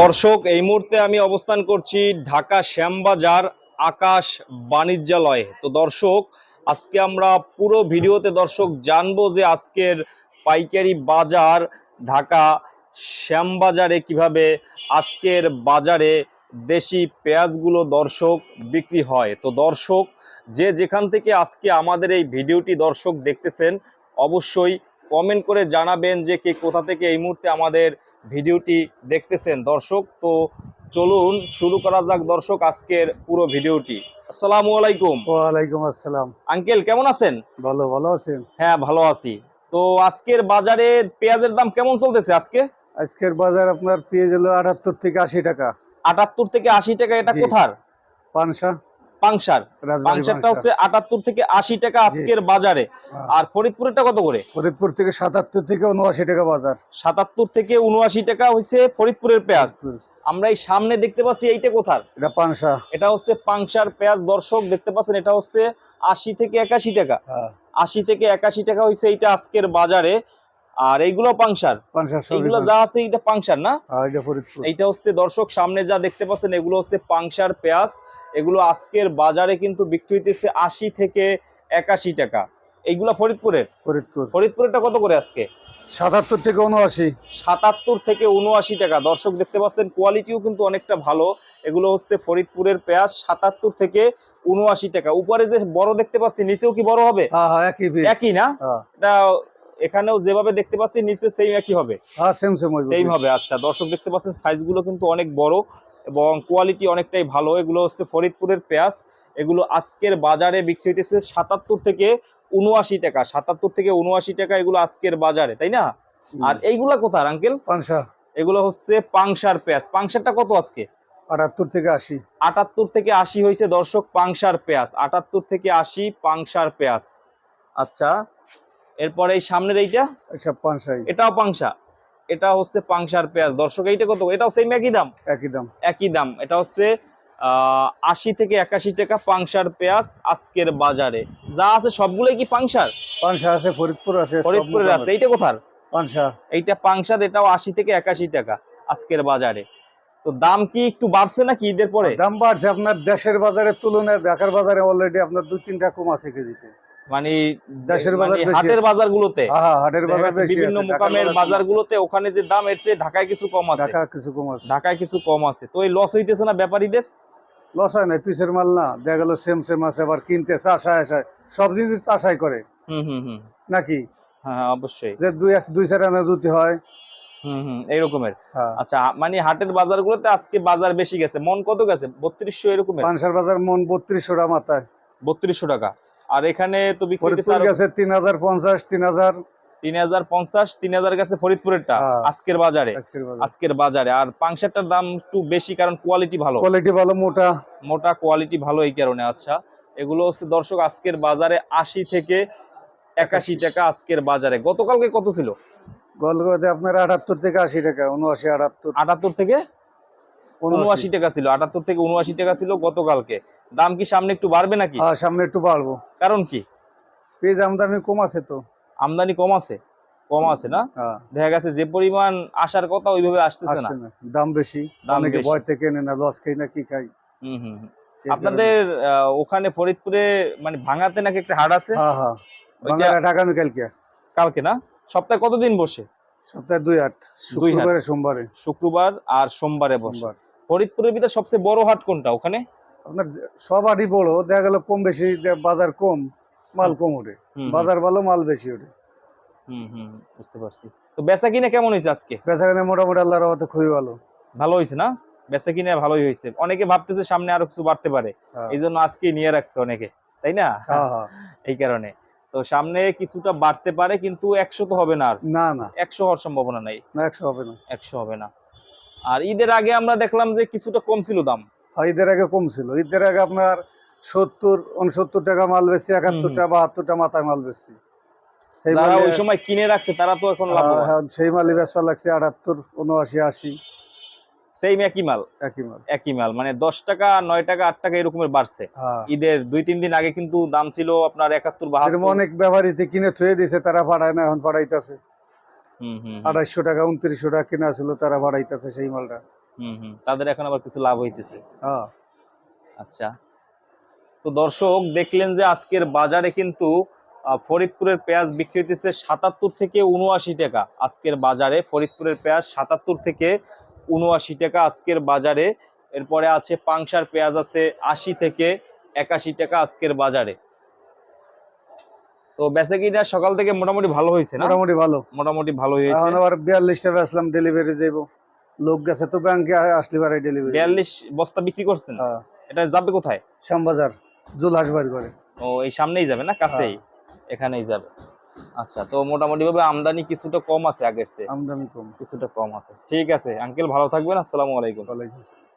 দর্শক, এই মুহূর্তে আমি অবস্থান করছি ঢাকা শ্যামবাজার আকাশ বাণিজ্যালয়ে। তো দর্শক, আজকে আমরা পুরো ভিডিওতে দর্শক জানব যে আজকের পাইকারি বাজার ঢাকা শ্যামবাজারে কীভাবে আজকের বাজারে দেশি পেঁয়াজগুলো দর্শক বিক্রি হয়। তো দর্শক, যে যেখান থেকে আজকে আমাদের এই ভিডিওটি দর্শক দেখতেছেন, অবশ্যই কমেন্ট করে জানাবেন যে কে কোথা থেকে এই মুহূর্তে আমাদের ভিডিওটি দেখতেছেন দর্শক তো চলুন শুরু করা যাক দর্শক আজকের পুরো ভিডিওটি। আসসালামু আলাইকুম। ওয়ালাইকুম আসসালাম। আঙ্কেল কেমন আছেন? ভালো ভালো আছেন? হ্যাঁ ভালো আছি। তো আজকের বাজারে পেঁয়াজের দাম কেমন চলতেছে আজকে? আজকের বাজার আপনার পেঁয়াজ হলো আটাত্তর থেকে আশি টাকা। আটাত্তর থেকে আশি টাকা এটা কোথার? পানসা। পাংশার। পাংশারটা হচ্ছে আটাত্তর থেকে আশি টাকা আজকের বাজারে। হ্যাঁ। আর ফরিদপুরেরটা কত করে? ফরিদপুর থেকে সাতাত্তর থেকে উনআশি টাকা বাজার। সাতাত্তর থেকে উনআশি টাকা হচ্ছে ফরিদপুরের পেঁয়াজ। আমরা এই সামনে দেখতে পাচ্ছি এইটা কোথার? এটা পানসা এটা হচ্ছে পাংশার পেঁয়াজ। দর্শক দেখতে পাচ্ছেন এটা হচ্ছে আশি থেকে একাশি টাকা। হ্যাঁ, আশি থেকে একাশি টাকা হচ্ছে এইটা আজকের বাজারে। আর এইগুলো পাংশার এইগুলো যা আছে এইটা পাংশার না? হ্যাঁ, এটা হচ্ছে দর্শক সামনে যা দেখতে পাচ্ছেন এগুলো হচ্ছে পাংশার পেঁয়াজ। এগুলো আজকের বাজারে কিন্তু বিক্রি হইতেছে আশি থেকে একাশি টাকা। এইগুলো ফরিদপুরের? ফরিদপুর। ফরিদপুরেরটা কত করে আজকে? সাতাত্তর থেকে উনআশি। সাতাত্তর থেকে উনআশি টাকা। দর্শক দেখতে পাচ্ছেন কোয়ালিটিও কিন্তু অনেকটা ভালো। এগুলো হচ্ছে ফরিদপুরের পেঁয়াজ সাতাত্তর থেকে উনআশি টাকা। উপরে যে বড় দেখতে পাচ্ছি নিচেও কি বড় হবে? হ্যাঁ হ্যাঁ একই না? এটা এখানেও যেভাবে দেখতে পাচ্ছি নিচে সেম একই হবে। হ্যাঁ সেম সেম সেম হবে আচ্ছা। দর্শক দেখতে পাচ্ছেন সাইজগুলো কিন্তু অনেক বড় এবং কোয়ালিটি অনেকটাই ভালো। এগুলো হচ্ছে ফরিদপুরের পেঁয়াজ। এগুলো আজকের বাজারে বিক্রি হইতেছে সাতাত্তর থেকে উনআশি টাকা। সাতাত্তর থেকে উনআশি টাকা এগুলো আজকের বাজারে তাই না? আর এইগুলা কোথার আঙ্কেল পানসা এগুলো হচ্ছে পাংশার পেঁয়াজ। পাংশারটা কত আজকে? আটাত্তর থেকে আশি। আটাত্তর থেকে আশি হয়েছে দর্শক পাংশার পেঁয়াজ। আটাত্তর থেকে আশি পাংশার পেঁয়াজ। আচ্ছা এরপরে এই সামনের এইটা? এটাও পাংশা। এটা হচ্ছে পাংশার পেঁয়াজ। দর্শক এইটা কত? এটাও সেম একই দাম? একই দাম। একই দাম। এটা হচ্ছে আশি থেকে একাশি টাকা পাংশার পেঁয়াজ আজকের বাজারে। যা আছে সবগুলোই কি পাংশার? পানসা আছে ফরিদপুর আছে ফরিদপুরের আছে। এইটা কোথার? পানসা এইটা পাংশার এটাও আশি থেকে একাশি টাকা আজকের বাজারে। তো দাম কি একটু বাড়ছে নাকি ঈদের পরে? দাম বাড়ছে আপনার দেশের বাজারের তুলনায় ঢাকার বাজারে অলরেডি আপনার দুই তিনটা কম আছে কেজিতে। মানে দেশের বাজার মানে হাটের। বাজার গুলোতে হ্যাঁ হাটের বাজার বিভিন্ন মোকামের বাজার কম বাজার আছে। গুলোতে ওখানে যে দাম এর ঢাকায় কিছু কম আছে। ঢাকা কিছু কম আছে। ঢাকায় কিছু কম আছে। তো এই লস হইতেছে না ব্যাপারীদের? লস হয় না পিসের মাল না। দেখা গেল সেম সেম আছে আবার কিনতেছে আশায় আশায়। সব জিনিস তো আশাই করে। হুম হুম হুম। নাকি? হ্যাঁ হ্যাঁ, অবশ্যই। যে দুই দুই চার আনা জুতি হয়। হুম হুম এইরকমের। হ্যাঁ। আচ্ছা মানে হাটের বাজার গুলোতে আজকে বাজার বেশি গেছে। মন কত গেছে? বত্রিশশো এরকমের? পানসার বাজার মন বত্রিশশো টাকা মাথায়। বত্রিশশো টাকা। আর এখানে তো বিক্রি গেছে তিন হাজার পঞ্চাশ তিন হাজার তিন হাজার পঞ্চাশ তিন হাজার গেছে ফরিদপুরেরটা হ্যাঁ। আজকের বাজারে। আজকের বাজারে। আর পাংশারটার দাম একটু বেশি কারণ কোয়ালিটি ভালো। কোয়ালিটি ভালো মোটা। মোটা কোয়ালিটি ভালো এই কারণে আচ্ছা। এগুলো হচ্ছে দর্শক আজকের বাজারে আশি থেকে একাশি টাকা আজকের বাজারে। গতকালকে কত ছিল? গলগতে আপনার আটাত্তর থেকে আশি টাকা উনআশি আটাত্তর। আটাত্তর থেকে উনআশি টাকা ছিল আটাত্তর থেকে উনআশি টাকা ছিল গতকালকে। দাম কি সামনে একটু বাড়বে নাকি? হ্যাঁ সামনে একটু বাড়বো। কারণ কি? পেঁয়াজ আমদানি কম আছে তো। আমদানি কম আছে? কম আছে না? হ্যাঁ। দেখা গেছে যে পরিমাণ আসার কথা ওইভাবে আসতেছে না। দাম বেশি। অনেকে ভয় থেকে না লস খাই না কি খাই? হুম হুম। আপনাদের ওখানে ফরিদপুরে মানে ভাঙাতে নাকি একটা হাট আছে। হ্যাঁ হ্যাঁ। ঢাকা কালকে। কালকে না? সপ্তাহে কতদিন বসে? সপ্তাহে দুই হাট। শুক্রবারে সোমবারে। শুক্রবার আর সোমবারে বসে। ফরিদপুরের ভিতরে সবচেয়ে বড় হাট কোনটা ওখানে? আপনার যে- সব হাটই বড় দেখা গেল কম বেশি বাজার কম মাল কম ওঠে। বাজার ভালো মাল বেশি ওঠে। হুম হুম হুম, বুঝতে পারছি। তো বেচা কিনা কেমন হয়েছে আজকে? বেচা কেনে মোটামুটি আল্লাহর রহমতে খুবই ভালো। ভালো হয়েছে না? বেচা কিনা ভালোই হয়েছে। অনেকে ভাবতেছে সামনে আরও কিছু বাড়তে পারে। হ্যাঁ। এই জন্য আজকে নিয়ে রাখছে অনেকে তাই না? হ্যাঁ, হ্যাঁ। এই কারণে। তো সামনে কিছুটা বাড়তে পারে কিন্তু একশো তো হবে না আর। না না। একশো হওয়ার সম্ভাবনা নাই। একশো হবে না। একশো হবে না। আর ঈদের আগে আমরা দেখলাম যে কিছুটা কম ছিল দাম। ঈদের আগে কম ছিল ঈদের আগে আপনার সত্তর উনসত্তর টাকা মাল বেশি একাত্তর হুম। টাকা বাহাত্তর মাথায় মাল বেশি। যারা ওই সময় কিনে রাখছে তারা তো এখন লাভ হ্যাঁ, হ্যাঁ, সেই মালই বেচা লাগছে আটাত্তর উনআশি আশি। সেম একই মাল? একই মাল। একই মাল মানে দশ টাকা নয় টাকা আট টাকা এরকমের বাড়ছে। হ্যাঁ। ঈদের দুই তিন দিন আগে কিন্তু দাম ছিল আপনার একাত্তর বাহাত্তর। অনেক ব্যবহারীতে কিনে থুয়ে দিছে তারা পাঠায় না এখন হুম, আড়াইশো টাকা উনত্রিশশো টাকা কেনা ছিল তারা বাড়াইতেছে সেই মালটা। হুম হুম। তাদের এখন আবার কিছু লাভ হইতেছে। হ্যাঁ। আচ্ছা। তো দর্শক দেখলেন যে আজকের বাজারে কিন্তু ফরিদপুরের পেঁয়াজ বিক্রি হইতেছে সাতাত্তর থেকে উনআশি টাকা। আজকের বাজারে ফরিদপুরের পেঁয়াজ সাতাত্তর থেকে উনআশি টাকা আজকের বাজারে। এরপরে আছে পাংশার পেঁয়াজ আছে আশি থেকে একাশি টাকা আজকের বাজারে। তো বেচাকিটা সকাল থেকে মোটামুটি ভালো হয়েছে না? মোটামুটি ভালো। মোটামুটি ভালো হয়েছে আবার বিয়াল্লিশটা বেচলাম ডেলিভারি যাইব। লোক গেছে তো ব্যাংকে আসলে পারে ডেলিভারি বিয়াল্লিশ বস্তা বিক্রি করছেন? হ্যাঁ। এটা যাবে কোথায়? শ্যামবাজার জুলহাস বাড়ি করে। ও এই সামনেই যাবে না? কাছেই? এখানেই যাবে। আচ্ছা তো মোটামুটি ভাবে আমদানি কিছুটা কম আছে আগের চেয়ে। আমদানি কম। কিছুটা কম আছে। ঠিক আছে আঙ্কেল ভালো থাকবেন আসসালামু আলাইকুম। ওয়ালাইকুম আসসালাম।